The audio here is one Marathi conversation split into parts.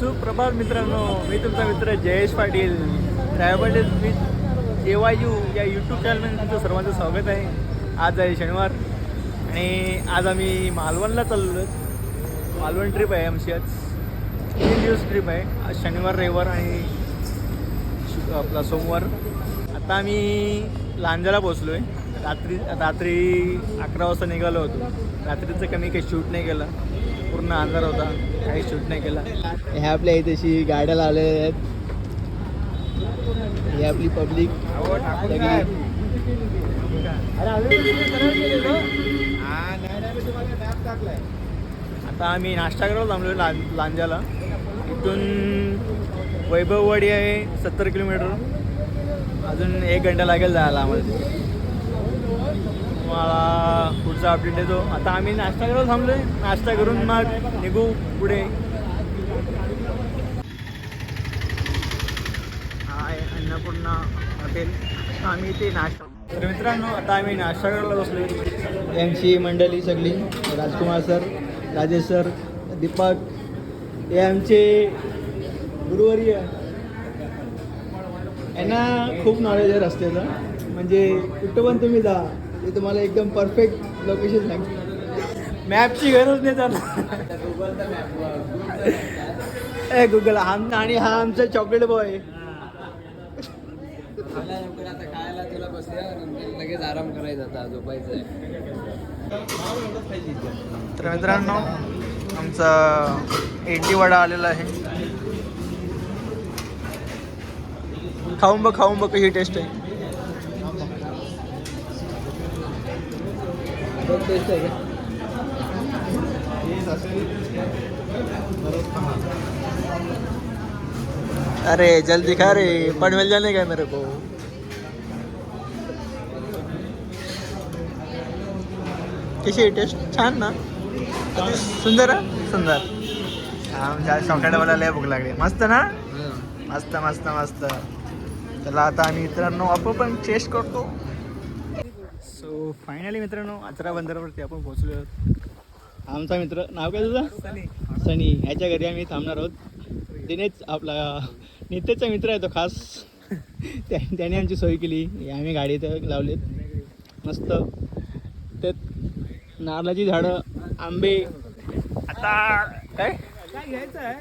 सुप्रभात मित्रांनो मी तुमचा मित्र Jayesh Patil. Travel with J Y U या यूट्यूब चॅनलमध्ये तुमचं सर्वांचं स्वागत आहे. आज आहे शनिवार आणि आज आम्ही मालवणला चाललो मालवण ट्रिप आहे आमची आज. तीन दिवस ट्रिप आहे. आज शनिवार रविवार आणि आपला सोमवार. आता आम्ही लांजाला पोचलो आहे रात्री रात्री अकरा वाजता निघालो होतो. रात्रीचं कमी काही शूट नाही केलं. पूर्ण अंधार होता. काही शूट नाही केला. ह्या आपल्या इथेशी गाड्या लावलेल्या आहेत. ही आपली पब्लिक आता आम्ही नाश्ता करायला थांबलो लां लांजाला. इथून वैभववाडी आहे सत्तर किलोमीटर. अजून एक घंटा लागेल जायला आम्हाला. तुम्हाला पुढचा अपडेट देतो. आता आम्ही नाश्ता करायला थांबलो आहे नाश्ता करून मग निघू पुढे. हा अन्नपूर्णा हॉटेल. आम्ही इथे नाश्ता तर मित्रांनो आता आम्ही नाश्ता करायला बसलो यांची मंडळी सगळी राजकुमार सर राजेश सर दीपक. हे आमचे गुरुवर्य. यांना खूप नॉलेज आहे रस्त्याचं. म्हणजे कुठं पण तुम्ही जा ते तुम्हाला एकदम परफेक्ट लोकेशन सांग मॅपची गरज नाही त्याला ए गुगल हा आणि हा आमचा चॉकलेट बॉय आता खायला तुला बसल्या नंतर लगेच आराम करायचा आता झोपायचं तर मित्रांनो आमचा इडली वडा आलेला आहे. खाऊन बघ खाऊन बघ कशी टेस्ट आहे. टेस्ट आहे अरे जल्दी खा रे. पनवेल जाने का मेरे को? कशी आहे टेस्ट छान ना? सुंदर सुंदर. आमच्या शॉकॅटवाला लय भूक लागली. मस्त ना? मस्त मस्त मस्त. चला आता आम्ही मित्रांनो आपण पण चेस्ट करतो. सो फायनली मित्रांनो अचरा बंदरावरती आपण पोहोचलो आहोत. आमचा मित्र नाव काय तुझं? सनी. सनी. ह्याच्या घरी आम्ही थांबणार आहोत. दिनेश आपला नित्याचा मित्र आहे तो खास. त्या- त्याने आमची सोय केली. आम्ही गाडी इथं लावलीत. मस्त. त्यात नारळाची झाडं आंबे. आता काय? काय घ्यायचं आहे?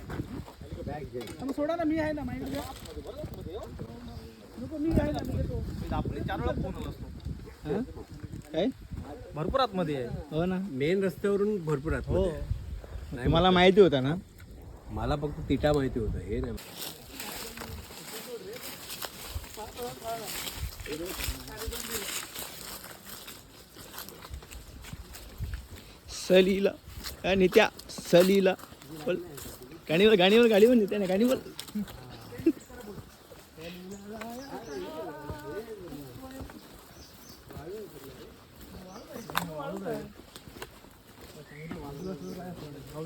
मग सोडा ना मी आहे ना माहिती काय? भरपूर आतमध्ये आहे. हो ना. मेन रस्त्यावरून भरपूर आत हो. तुम्हाला माहिती होता ना? मला फक्त तिटा माहिती होतं हे नाही. सलीला. काय नित्या सलीला. बोल. गाणी बोल गाणी बोल गाडी बोल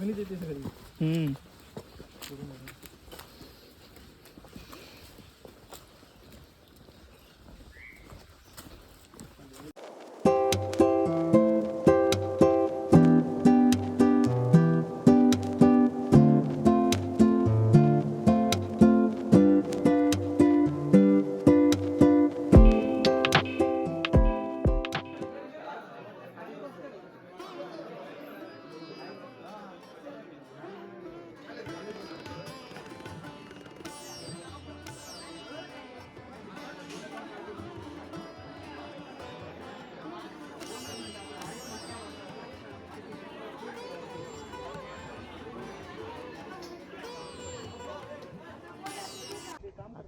नित्या गाणी सगळी. हम्म.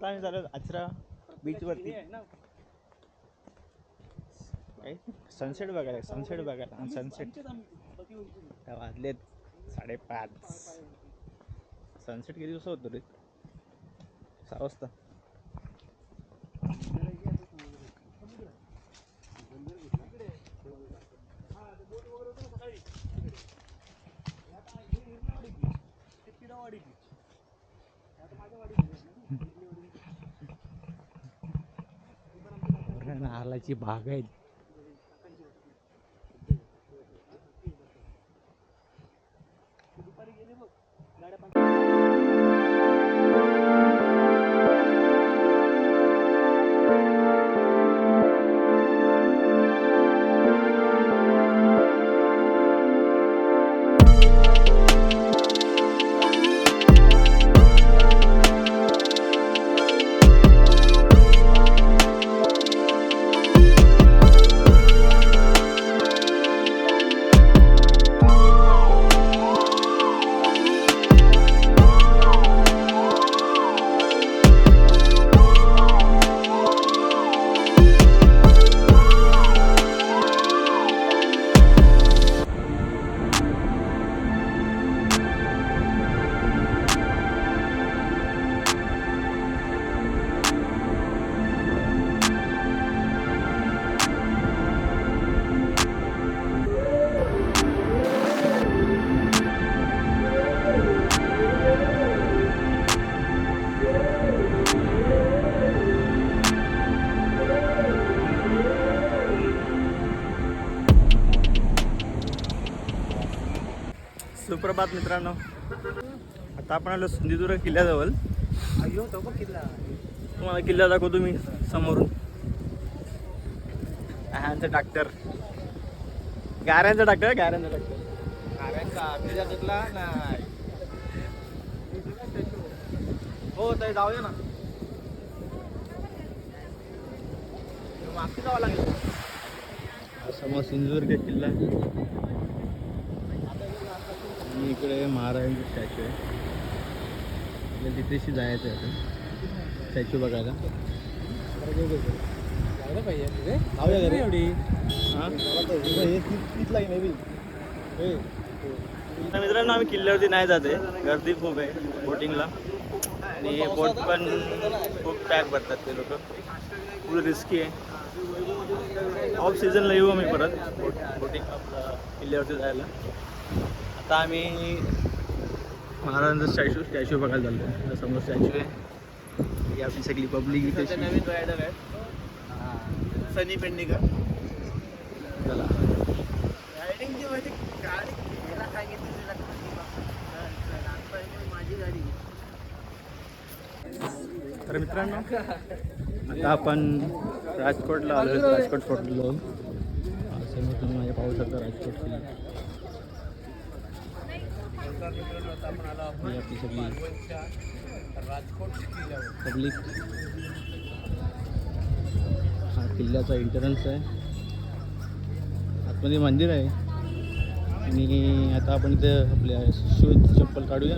आता आम्ही झालो आचरा बीचवरती काय सनसेट बघायला सनसेट बघायला. आणि सनसेट वाजलेत साडेपाच. सनसेट किती दिवस होतो रे सहा वाजता. मालाची बागायत सुप्रभात मित्रांनो. आता आपण आलो सिंधुदुर्ग किल्ल्याजवळ. किल्ला तुम्हाला किल्ला दाखवतो मी समोरून. ह्यांचं ट्रॅक्टर गाऱ्यांचा ट्रॅक्टर गाऱ्यांचा नाही. हो ताई जाऊया ना. मागची जावं लागेल. समोर सिंधुदुर्ग किल्ला. आणि इकडे महाराजांचं स्टॅच्यू आहे. आपल्याला तिथेशी जायचं आहे स्टॅच्यू बघायला. जायला पाहिजे तिथे जाऊया घरी. एवढी. हां? तिथला मे बी तर मित्रांनो आम्ही किल्ल्यावरती नाही जाते गर्दी खूप आहे बोटिंगला. आणि बोट पण खूप पॅक भरतात ते लोक. फुल रिस्की आहे. ऑफ सीझनला येऊ आम्ही परत. बोट बोटिंग आपलं किल्ल्यावरती जायला. आता आम्ही महाराजांचा स्टॅच्यू स्टॅच्यू बघायला चाललो. समोर स्टॅच्यू आहे. आपली सगळी पब्लिक इथे नवीन रायडर आहे सनी पेंडिकर. चला. रायडिंगची माहिती गाडी घ्यायला सांगितली तिला. माझी गाडी तर मित्रांनो आता आपण राजकोटला आलो राजकोट फोर्टलो समोर तुम्ही माझ्या पाहू शकता राजकोट किल्ला आपण आलो ही आपली सगळी राजकोट किल्ल्यावर. पब्लिक. हा किल्ल्याचा एंट्रन्स आहे. आतमध्ये मंदिर आहे. आणि आता आपण इथे आपल्या शूज चप्पल काढूया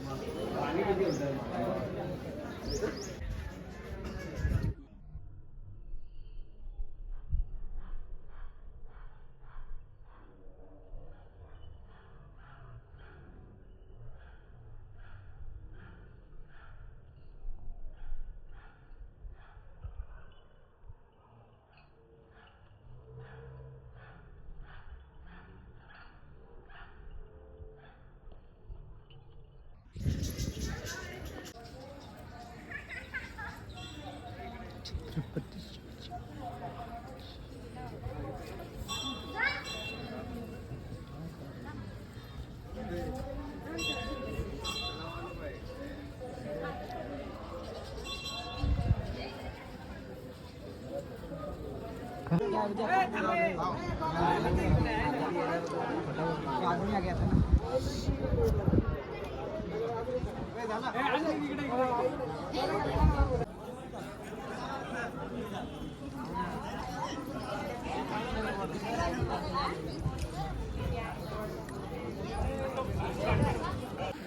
निधान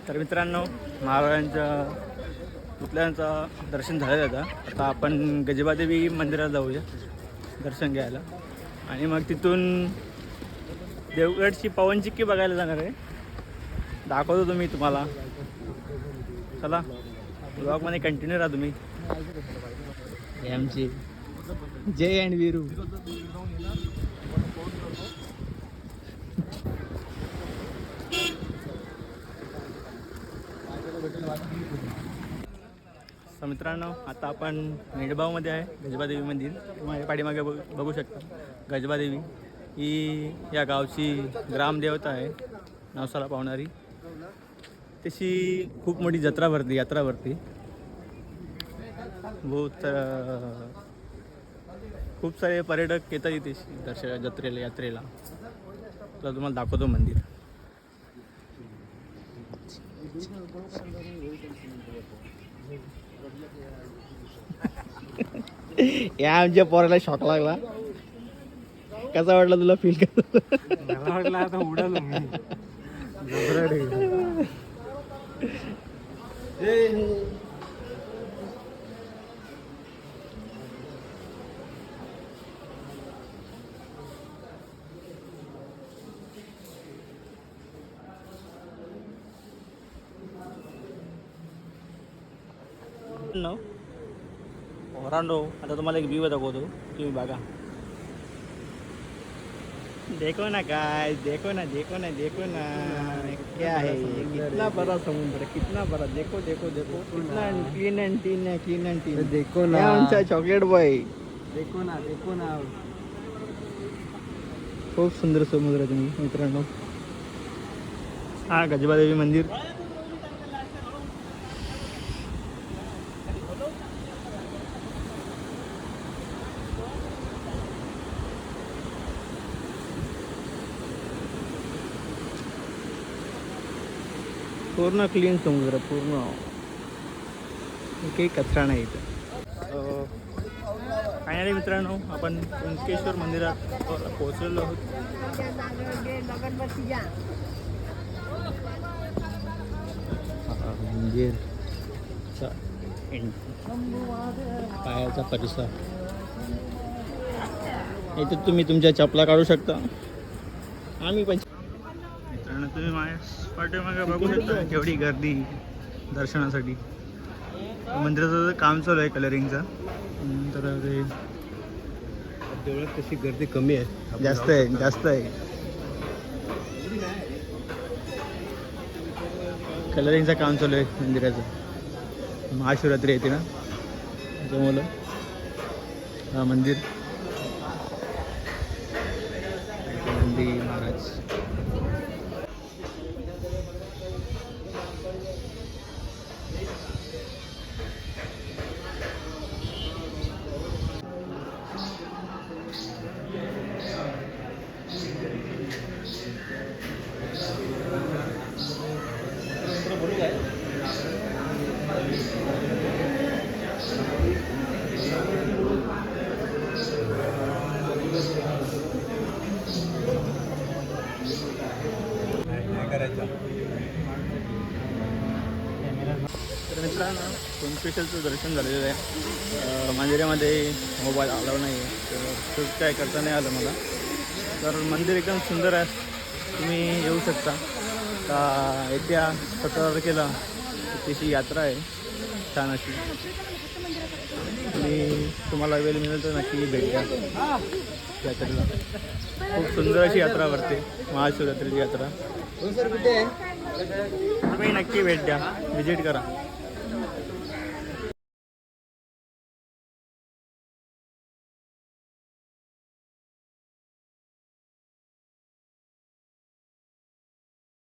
तर मित्रांनो महाराजांच्या पुतळ्यांचं दर्शन झालं आता. आता आपण गजबादेवी मंदिरात जाऊया. दर्शन घ्यायला. आणि मग तिथून देवगडची पवनचिक्की बघायला जाणार आहे. दाखवतो तुम्ही तुम्हाला. चला ब्लॉगमध्ये कंटिन्यू राहा तुम्ही. एम आमची जय अँड वीरू. तर मित्रांनो आता आपण मेडबावमध्ये आहे गजबादेवी मंदिर माझ्या पाठीमागे बघ बघू शकता गजबादेवी ही या गावची ग्रामदेवता आहे नवसाला पावणारी. तशी खूप मोठी जत्रा भरते यात्रा भरते. बहुत खूप सारे पर्यटक येतात इथे दर्श जत्रेला यात्रेला. तुला तुम्हाला दाखवतो मंदिर. या आमच्या पोराला शॉक लागला. कसा वाटला तुला फील करत वाटलं आता तुम्हाला एक व्ह्यू दाखवतो. तुम्ही बघा. देखो ना काय देखो ना देखो ना देखो ना. क्या है? कितना बड़ा समुद्र कितना बड़ा. देखो देखो देखो. कितना क्लीन अँड टीन है क्लीन अँड टीन देखो या आमचा चॉकलेट बॉय देखो ना देखो ना. खूप सुंदर समुद्र आहे तुम्ही मित्रांनो. हा गजबादेवी मंदिर. पूर्ण क्लीन समुद्र पूर्ण काही कचरा नाही इथं. फायनली मित्रांनो आपण कुणकेश्वर मंदिरात पोहोचलेलो आहोत. मंदिरचा पायाचा परिसर. इथे तुम्ही तुमच्या चपला काढू शकता. आम्ही पण तुम्ही माझ्या पाठीमागे बघू शकता केवढी गर्दी दर्शनासाठी. मंदिराचं काम चालू आहे कलरिंगचं तर ते देवळात तशी गर्दी कमी आहे. जास्त आहे जास्त आहे. कलरिंगचं काम चालू आहे मंदिराचं. महाशिवरात्री येते ना त्याच्यामुळं हा मंदिर. सोनपेशलचं दर्शन झालेलं आहे. मंदिरामध्ये मोबाईल आला नाही आहे तर काय करता नाही आलं मला. तर मंदिर एकदम सुंदर आहे. तुम्ही येऊ शकता. का येत्या सतरा तारखेला तिची यात्रा आहे छान अशी. आणि तुम्हाला वेळ मिळेल तर नक्की भेट द्या. यात्रेला. खूप सुंदर अशी यात्रा भरते महाशिवरात्रीची यात्रा. तुम्ही नक्की भेट द्या. व्हिजिट करा.